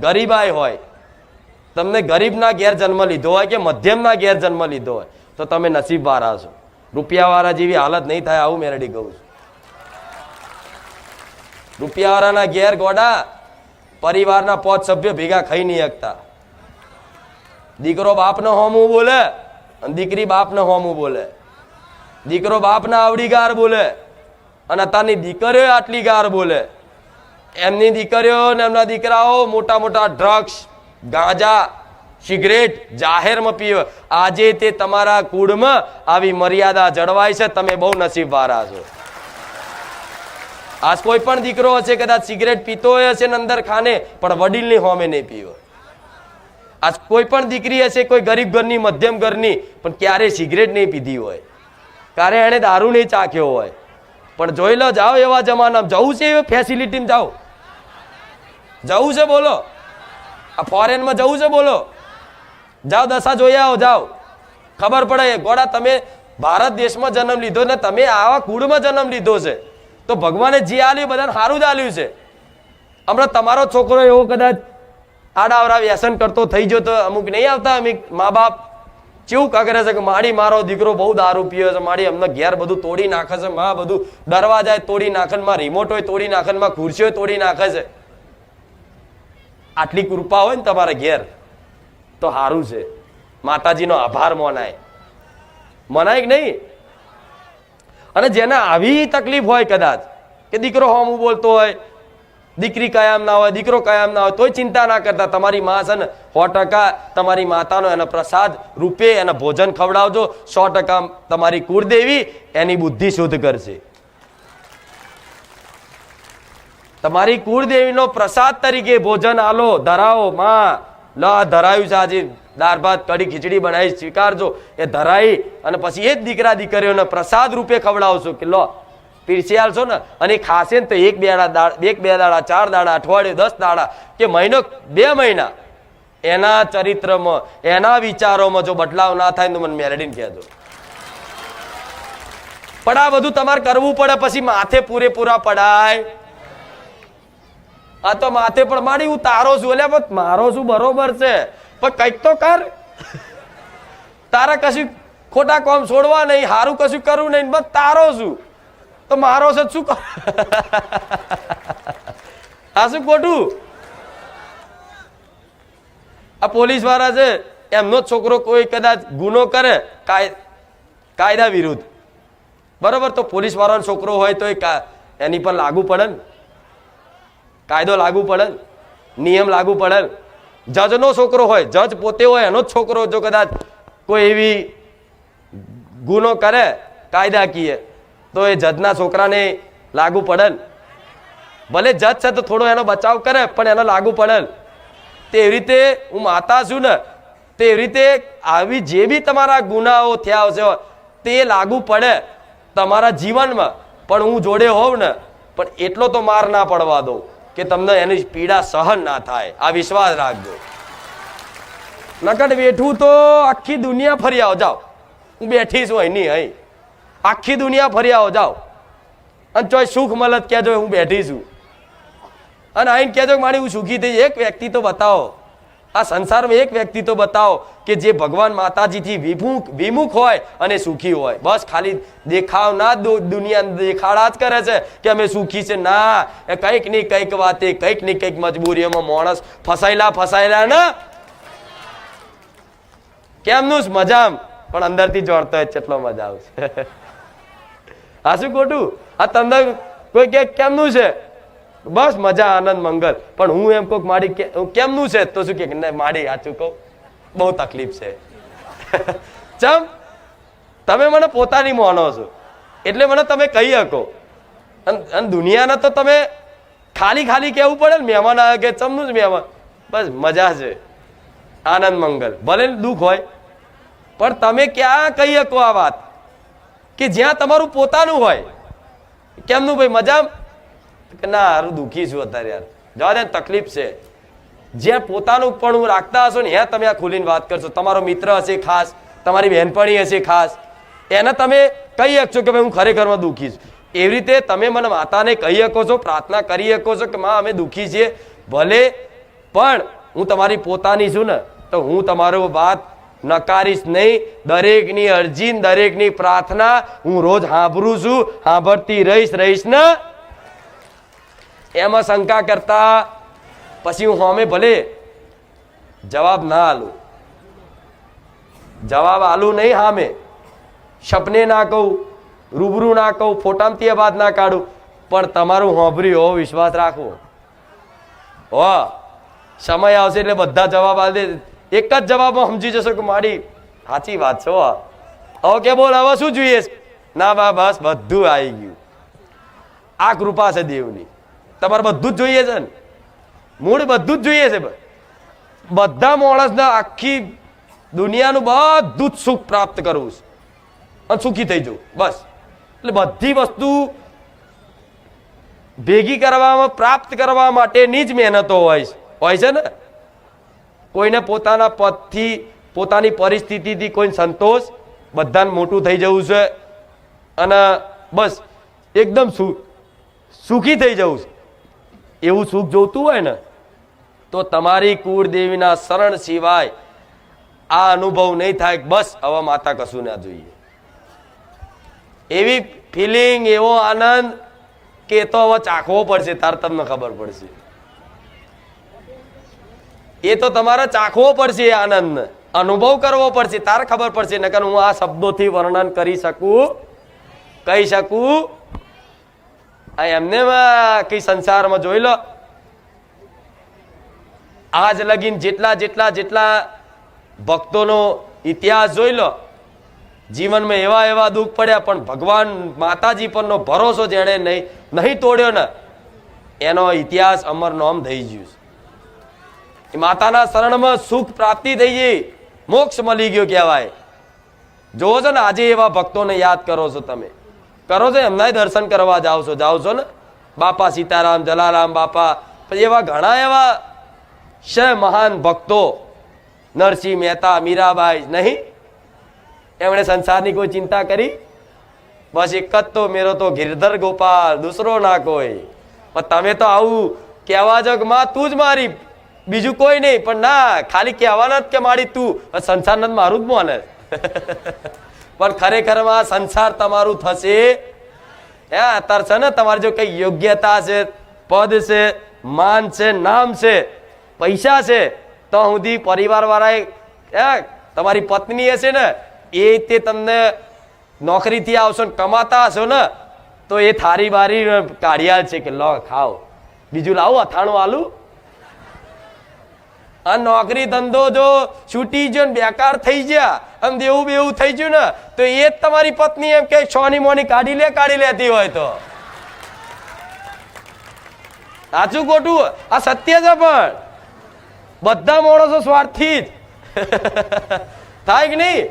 ગરીબાઈ હોય. તમને ગરીબના ઘેર જન્મ લીધો હોય કે મધ્યમના ઘેર જન્મ લીધો હોય, તો તમે નસીબવાળા છો. રૂપિયાવાળા જેવી હાલત નહીં થાય, આવું મેરડી કહું છું. રૂપિયાવાળાના ઘેર ગોડા પરિવારના પાંચ સભ્ય ભેગા ખાઈ નહીં શકતા. દીકરો બાપનો હોમું બોલે, અને દીકરી બાપનો હોમું બોલે. દીકરો બાપના આવડી ગાર બોલે, અને અત્યારની દીકરીઓ આટલી ગાર બોલે. એમની દીકરીઓ ને એમના દીકરાઓ મોટા મોટા ડ્રગ્સ ગાંજા સિગરેટ જાહેરમાં પીવે. આજે તે તમારા કુળમાં આવી મર્યાદા જળવાય છે, તમે બહુ નસીબવાળા છો. આજ કોઈ પણ દીકરો હશે, કદાચ સિગરેટ પીતો હશે ને અંદર ખાને, પણ વડીલની હોમે નહીં પીવો. આજ કોઈ પણ દીકરી હશે, કોઈ ગરીબ ઘરની, મધ્યમ ઘરની, પણ ક્યારેય સિગરેટ નહીં પીધી હોય. ક્યારે એણે દારૂ નહીં ચાખ્યો હોય? પણ જોઈ લો, જાઓ એવા જમાનામાં. જવું છે એવી ફેસિલિટીમાં જાઓ. જવું છે બોલો. આ ફોરેનમાં જવું છે બોલો. જાઓ, દશા જોઈ આવો, જાઓ. ખબર પડે ગોળા તમે ભારત દેશમાં જન્મ લીધો ને તમે આવા કુળમાં જન્મ લીધો છે. તો ભગવાને જે આલ્યું બધાને સારું જ આલ્યું છે. હમણાં તમારો છોકરો એવો કદાચ આડાવડા વ્યસન કરતો, થઈ ગયો તો અમુક નહીં આવતા, અમુક મા બાપ કેવું કગરે છે કે માડી મારો દીકરો બહુ દારૂ પીવે છે, માડી અમને ઘેર બધું તોડી નાખે છે, માં બધું દરવાજા તોડી નાખે માં રિમોટ હોય તોડી નાખે માં ખુરશીઓ તોડી નાખે છે. આટલી કૃપા હોય ને તમારા ઘેર, તો સારું છે. માતાજીનો આભાર મનાય. મનાય કે નહીં? અને જેને આવી તકલીફ હોય કદાચ, કે દીકરો હોમ બોલતો હોય દીકરી કાયમ ના હોય, દીકરો કાયમ ના હોય, તોય ચિંતા ના કરતા. તમારી માં છે ને, સો ટકા તમારી માતાનો એનો પ્રસાદ રૂપે એને ભોજન ખવડાવજો. સો ટકા તમારી કુળદેવી એની બુદ્ધિ શુદ્ધ કરશે. તમારી કુળદેવીનો પ્રસાદ તરીકે ભોજન આલો, ધરાવો. માં, લ, ધરાયું છે આજે. દાળ, ભાત, કઢી, ખીચડી બનાવી, સ્વીકારજો. એ ધરાઈ અને પછી એ જ દીકરા દીકરીઓને પ્રસાદ રૂપે ખવડાવશો કે લો પીરસી આલશો ને, અને ખાશે ને તો એક બે દાડા એક બે દાડા, ચાર દાડા, અઠવાડિયું દસ દાડા કે મહિનો, બે મહિના. એના ચરિત્રમાં, એના વિચારોમાં જો બદલાવ ના થાય તો મને મેરેડીને કહેજો પણ આ બધું તમારે કરવું પડે, પછી માથે પૂરેપૂરા પડાય. આ તો માથે પણ મારી, હું તારો છું, એટલે પણ મારો છું બરોબર છે. પણ કંઈક તો કર. તારા કશું ખોટા કોમ છોડવા નહીં સારું કશું કરવું નહીં, બસ તારો છું. તો મારો છે શું આ શું ખોટું? આ પોલીસવાળા છે, એમનો છોકરો કોઈ કદાચ ગુનો કરે, કાય- કાયદા વિરુદ્ધ. બરોબર, તો પોલીસ વાળાનો છોકરો હોય તો એની પર લાગુ પડે કાયદો લાગુ પડે નિયમ લાગુ પડે જજનો છોકરો હોય, જજ પોતે હોય, એનો જ છોકરો જો કદાચ કોઈ એવી ગુનો કરે, કાયદાકીય તો એ જજના છોકરાને લાગુ પડે ભલે જજ છે તો થોડો એનો બચાવ કરે, પણ એનો લાગુ પડે તેવી રીતે હું માતા છું ને તેવી રીતે આવી જે બી તમારા ગુનાઓ થયા હશે, તે લાગુ પડે તમારા જીવનમાં. પણ હું જોડે હોઉં ને, પણ એટલો તો માર ના પડવા દઉં કે તમને એની પીડા સહન ના થાય. આ વિશ્વાસ રાખજો. નકટ બેઠું તો આખી દુનિયા ફરી આવ જાઓ હું બેઠી છું અહીંની અહીં. આખી દુનિયા ફરી આવો, જાઓ. અને ચોય સુખ મળત કહેજો, હું બેઠી છું. અને આઈને કહેજો મારી હું સુખી થઈ, એક વ્યક્તિ તો બતાવો. આ સંસારમાં એક વ્યક્તિ તો બતાવો કે જે ભગવાન માતાજીથી વિમુખ વિમુખ હોય અને સુખી હોય. બસ ખાલી દેખાવ ના દુનિયા દેખાડા જ કરે છે કે અમે સુખી છે. ના, એ કંઈકની કંઈક વાતે, કંઈકની કંઈક મજબૂરીઓમાં માણસ ફસાયેલા ફસાયેલા ને કેમનું જ મજામ? પણ અંદરથી જોડતો હોય એટલો મજા આવશે. શું ખોટું? આ તમને કોઈ કે કેમનું છે? બસ મજા, આનંદ, મંગલ. પણ હું એમ કહું મારી કેમનું છે? તો શું કે મારી સાચું કહું. બહુ તકલીફ છે. ચમ, તમે મને પોતાની માનો છો. એટલે મને તમે કહી શકો. અને દુનિયાને તો તમે ખાલી ખાલી કહેવું પડે ને, મહેમાન આવે કે ચમનું જ મહેમાન. બસ મજા છે. આનંદ, મંગલ. ભલે દુઃખ હોય. પણ તમે ક્યાં કહી શકો આ વાત? કે જ્યાં તમારું પોતાનું હોય. કેમનું ભાઈ મજા ના, હારું, દુઃખી છું અત્યારે યાર. જવા દે તકલીફ છે. જ્યાં પોતાનું પણ હું રાખતા હશો ને, ત્યાં તમે આ ખુલીને વાત કરશો. તમારો મિત્ર હશે ખાસ, તમારી બહેનપણી હશે ખાસ. એને તમે કહી શકશો કે ભાઈ, હું ખરેખરમાં દુઃખી છું. એવી રીતે તમે મને માતાને કહી શકો છો, પ્રાર્થના કરી શકો છો કે, માં, અમે દુઃખી છીએ. ભલે, પણ હું તમારી પોતાની છું ને, તો હું તમારો વાત નકારીશ નહીં. દરેકની અરજી દરેકની પ્રાર્થના હું રોજ સાંભળું છું. સાંભળતી રહીશ રહીશ ને. એમાં શંકા કરતા પછી હું હોમે ભલે જવાબ ના આલું. જવાબ આલું નહીં હામે. સપને ના કહું, રૂબરૂ ના કહું ફોટામતી વાત ના કાઢું. પણ તમારું હોંભરી હો, વિશ્વાસ રાખવો હો. સમય આવશે એટલે બધા જવાબ આલે. એક જ જવાબમાં સમજી જશો કે મારી સાચી વાત છો ઓકે બોલ, હવે શું જોઈએ? ના બા, બસ બધું આવી ગયું. આ કૃપા છે દેવની. તમારે બધું જ જોઈએ છે ને? મૂળ બધું જ જોઈએ છે બધા માણસને આખી દુનિયાનું બધું જ સુખ પ્રાપ્ત કરવું છે. અને સુખી થઈ જવું. બસ. એટલે બધી વસ્તુ ભેગી કરવામાં, પ્રાપ્ત કરવા માટેની જ મહેનતો હોય છે. હોય છે ને? કોઈને પોતાના પદથી, પોતાની પરિસ્થિતિથી કોઈ સંતોષ, બધાને મોટું થઈ જવું છે. અને બસ, એકદમ સુ, સુખી થઈ જવું છે. એવું સુખ જોતું હોય ને, તો તમારી કુળદેવીના શરણ સિવાય આ અનુભવ નહીં થાય બસ હવે માતા કશું ના જોઈએ. એવી ફિલિંગ એવો આનંદ કે તો હવે ચાખવો પડશે, તાર તમને ખબર પડશે. એ તો તમારે ચાખવો પડશે આનંદ અનુભવ કરવો પડશે, તારે ખબર પડશે, નકર હું આ શબ્દોથી વર્ણન કરી શકું, કહી શકું. આ એમને કઈ સંસારમાં જોઈ લો. આજ લગીન જેટલા જેટલા જેટલા ભક્તોનો ઇતિહાસ જોઈ લો. જીવનમાં એવા એવા દુઃખ પડ્યા, પણ ભગવાન માતાજી પરનો ભરોસો જેણે નહીં નહીં તોડ્યો ને, એનો ઇતિહાસ અમર નોમ થઈ ગયું છે. માતાના શરણમાં સુખ પ્રાપ્તિ થઈ ગઈ. મોક્ષ મળી ગયો કહેવાય. જોવો છો ને, આજે એવા ભક્તોને યાદ કરો છો તમે. કરો છો એમના દર્શન કરવા જાઓ છો. જાઓ છો ને, બાપા સીતારામ, જલારામ બાપા એવા ઘણા એવા છે મહાન ભક્તો, નરસિંહ મહેતા, મીરાબાઈ, નહીં? એમણે સંસારની કોઈ ચિંતા કરી? બસ એક જ તો, મેરો તો ગિરધર ગોપાલ, દૂસરો ના કોઈ. પણ તમે તો આવું કહેવા જો કે તું જ મારી બીજું કોઈ નહીં, પણ ના, ખાલી કહેવાના જ કે મારી તું. સંસાર સંસાર મારું જ મોને પણ ખરેખરમાં સંસાર તમારું થશે. હે, અત્યારે છે ને તમારી જો કઈ યોગ્યતા છે, પદ છે, માન છે, નામ છે, પૈસા છે, તો સુધી પરિવાર વાળાએ હે, તમારી પત્ની હશે ને, એ તે તમને નોકરીથી આવશો ને કમાતા હશો ને, તો એ થારી બારી કાઢ્યા છે કે લો, ખાઓ. બીજું લાવો અથાણું આલું. આ નોકરી ધંધો જો છૂટી ગયો ને બેકાર થઈ ગયા, આમ દેવું બેવું થઈ ગયું ને, તો એ જ તમારી પત્ની એમ કે છોની મોની કાઢી લે, કાઢી લેતી હોય તો. સાચું ખોટું? આ સત્ય છે પણ. બધા માણસો સ્વાર્થી જ. થાય કે નહીં?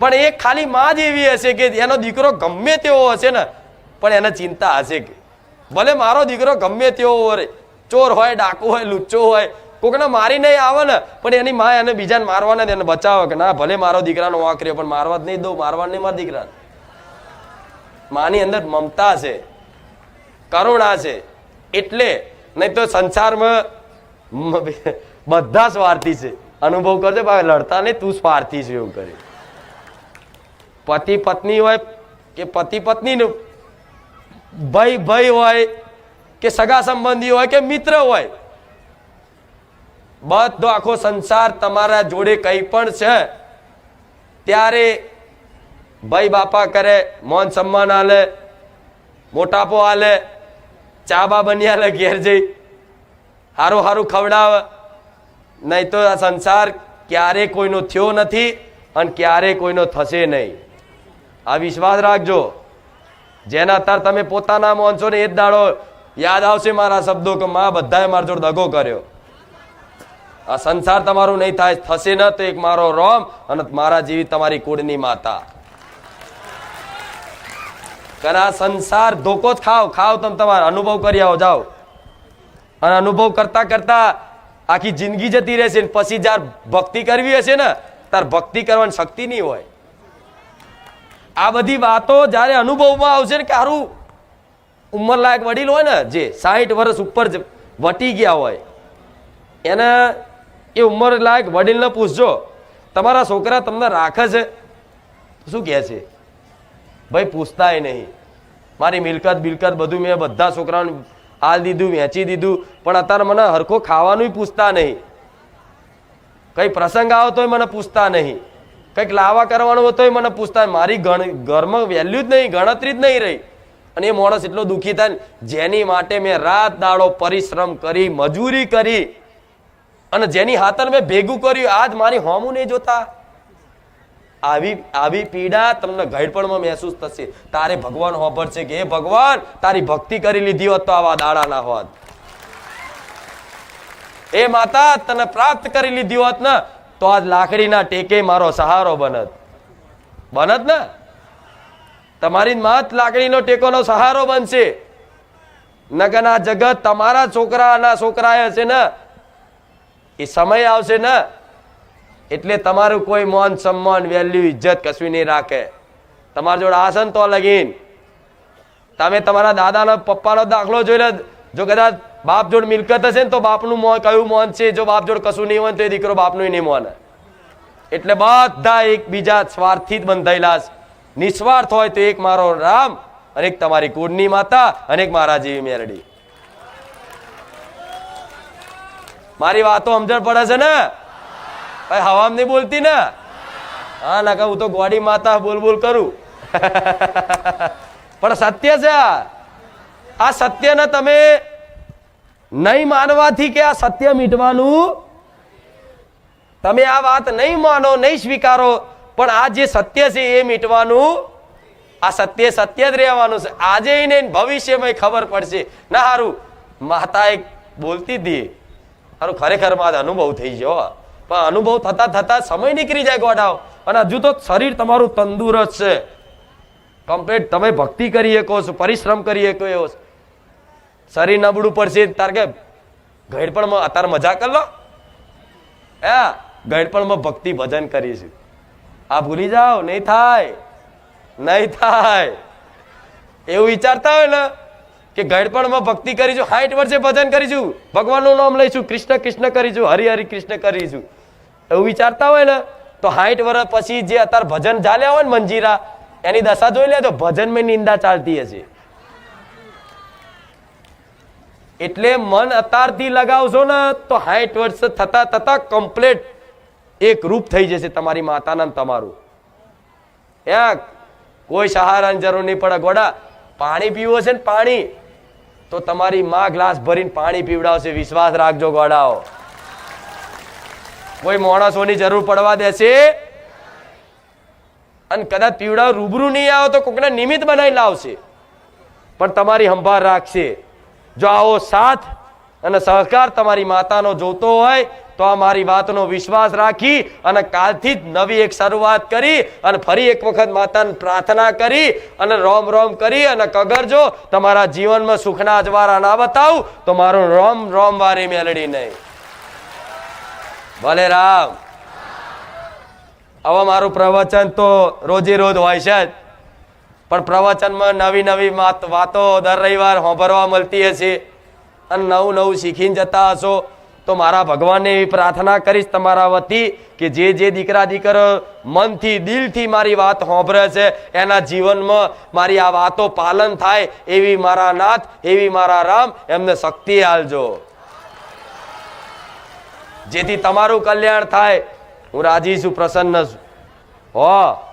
પણ એ ખાલી માં જ એવી હશે કે એનો દીકરો ગમે તેવો હશે ને, પણ એને ચિંતા હશે કે, ભલે મારો દીકરો ગમે તેવો હોય ચોર હોય, ડાકુ હોય, લુચ્ચો હોય, કોકને મારી નહીં આવે ને, પણ એની માં એને બીજાને મારવા નથી એને બચાવે કે ના, ભલે મારો દીકરાનો વાંક રહ્યો, પણ મારવા જ નહીં દઉં મારવા નહીં મારા દીકરાને. માની અંદર મમતા છે, કરુણા છે, એટલે નહીં તો સંસારમાં બધા સ્વાર્થી છે. અનુભવ કરજો, ભાઈ, લડતા નહીં, તું સ્વાર્થી છે એવું કરે. પતિ પત્ની હોય કે પતિ પત્ની ભાઈ ભાઈ હોય કે સગા સંબંધી હોય કે મિત્ર હોય, બધો આખો સંસાર તમારા જોડે કંઈ પણ છે, ત્યારે ભાઈ બાપા કરે, મોન સન્માન આલે, મોટાપો આલે, ચાબા બની આલે ઘેર જઈ, હારું હારું ખવડાવે. નહીં તો આ સંસાર ક્યારે કોઈનો થયો નથી અને ક્યારે કોઈનો થશે નહીં. આ વિશ્વાસ રાખજો. જેના અત્યારે તમે પોતાના માનશો ને એ જ દાડો યાદ આવશે મારા શબ્દો કે માં બધાએ મારા જોડે દગો કર્યો. આ સંસાર તમારું નહીં થાય, થશે ન તો એક મારો રોમ અને મારા જેવી તમારી કુળની માતા. કારણ આ સંસાર ધોકો જ ખાવ ખાવ તમે તમારો. અનુભવ કરી આવો, જાઓ. અને અનુભવ કરતા કરતા આખી જિંદગી જતી રહેશે પછી જ્યારે ભક્તિ કરવી હશે ને તાર ભક્તિ કરવાની શક્તિ નહીં હોય. આ બધી વાતો જ્યારે અનુભવમાં આવશે ને કે હારું ઉંમર લાયક વડીલ હોય ને, જે સાહીઠ વર્ષ ઉપર વટી ગયા હોય, એને એ ઉંમર લાયક વડીલને પૂછજો, તમારા છોકરા તમને રાખે છે? શું કહે છે? ભાઈ, પૂછતાય નહીં. મારી મિલકત બિલકત બધું મેં બધા છોકરાઓને હાલ દીધું, વેચી દીધું, પણ અત્યારે મને હરખો ખાવાનું પૂછતા નહીં. કંઈ પ્રસંગ આવતો તોય મને પૂછતા નહીં. કંઈક લાવા કરવાનું હોય તોય મને પૂછતા મારી ઘરમાં વેલ્યુ જ નહીં, ગણતરી જ નહીં રહી. અને એ માણસ એટલો દુઃખી થાય જેની માટે મેં રાત દાડો પરિશ્રમ કરી, મજૂરી કરી અને જેની હાથર મેં ભેગું કર્યું, આજ મારી હોમું નહીં જોતા. આવી આવી પીડા તમને ઘડપણમાં મહેસૂસ થશે. તારે ભગવાન હોભર છે કે, હે ભગવાન, તારી ભક્તિ કરી લીધી હોત તો આવા દાડા ના હોત. એ માતા, તને પ્રાપ્ત કરી લીધી હોત ને, તો આજ લાકડીના ટેકે મારો સહારો બનત. બનત ને? તમારી મત લાગણીનો ટેકોનો સહારો બનશે. નગરના જગત તમારા છોકરાના છોકરા હશે ને. એ સમય આવશે ને. એટલે તમારું કોઈ મોન સન્માન, વેલ્યુ, ઇજ્જત કશું નહીં રાખે. તમારા જોડે આસન તો લગીન. તમે તમારા દાદાનો, પપ્પાનો દાખલો જોઈ લે. જો કદાચ બાપ જોડ મિલકત હશે ને તો બાપનું મોન, કયું મોન છે? જો બાપ જોડ કશું નહીં હોય તો એ દીકરો બાપનું નહીં મોન. એટલે બધા એકબીજા સ્વાર્થી જ બંધાયેલા છે. નિસ્વાર્થ હોય તો એક મારો રામ અને એક તમારી કુળની માતા અને એક મારા જેવી મેરડી. મારી વાતો સમજણ પડે છે ને? ભાઈ હવામ નહીં બોલતી ને? હા, ના હું તો ગોડી માતા બોલ બોલ કરું. પણ સત્ય છે આ. આ સત્યને તમે નહીં માનવાથી કે આ સત્ય મીટવાનું? તમે આ વાત નહીં માનો, નહીં સ્વીકારો પણ આ જે સત્ય છે એ મીટવાનું, આ સત્ય સત્ય જ રહેવાનું છે. આજે નહીં ભવિષ્યમાં ખબર પડશે. ના સારું માતા એક બોલતી હતી હારું, ખરેખર મારે અનુભવ થઈ ગયો. પણ અનુભવ થતા થતા સમય નીકળી જાય ગોઢાઓ. અને હજુ તો શરીર તમારું તંદુરસ્ત છે. કમ્પ્લીટ તમે ભક્તિ કરી શકો છો, પરિશ્રમ કરી શકો એવો. શરીર નબળું પડશે તાર કે ઘડપણમાં અત્યારે મજા કર લો. હા ઘડપણમાં ભક્તિ ભજન કરીશું. આ ભૂલી જાઓ, નહીં થાય. નહીં થાય. એવું વિચારતા હોય ને કે ગઢપણમાં ભક્તિ કરીશું સાઠ વર્ષે ભજન કરીશું, ભગવાનનું નામ લઈશું, કૃષ્ણ કૃષ્ણ કરીશું, હરિ હરિ કૃષ્ણ કરીશું. એવું વિચારતા હોય ને તો સાઠ વર્ષ પછી જે અત્યારે ભજન ચાલ્યા હોય ને મંજીરા, એની દશા જોઈ લે તો ભજનમાં નિંદા ચાલતી હશે. એટલે મન અત્યારથી લગાવશો ને તો સાઠ વર્ષ થતા થતા કમ્પ્લીટ એક રૂપ થઈ જશે તમારી માતાના તમારું. યા, કોઈ સહારાની જરૂર નહીં પડે ગોડા. પાણી પીવું હશે ને પાણી. તો તમારી માં ગ્લાસ ભરીને પાણી પીવડાવશે. વિશ્વાસ રાખજો ગોડાઓ. કોઈ માણસોની જરૂર પડવા દેશે. અને કદાચ પીવડાવ, રૂબરૂ નહીં આવો તો કોકને નિમિત્ત બનાવી લાવશે. પણ તમારી સંભાળ રાખશે. જો આવો સાથ અને સહકાર તમારી માતાનો જોતો હોય તો મારી વાતનો વિશ્વાસ રાખી અને કાલથી જ નવી એક શરૂઆત કરી અને ફરી એક વખત માતાને પ્રાર્થના કરી અને રોમ રોમ કરી અને કગરજો તમારા જીવનમાં સુખના અજવાળા ના બતાવું, તો મારું રોમ રોમ વારી મેલડી નહીં. ભલે રામ. હવે મારું પ્રવચન તો રોજે રોજ હોય છે જ. પણ પ્રવચનમાં નવી નવી વાત દર રવિવાર સાંભળવા મળતી હશે. અને નવું નવું શીખીને જતા હશો. તો મારા ભગવાનને એવી પ્રાર્થના કરીશ તમારા વતી કે જે જે દીકરા દીકરો મનથી, દિલથી મારી વાત હોંભરે છે, એના જીવનમાં મારી આ વાતો પાલન થાય એવી મારા નાથ, એવી મારા રામ, એમને શક્તિ આલજો જેથી તમારું કલ્યાણ થાય. હું રાજી છું, પ્રસન્ન છું. હો.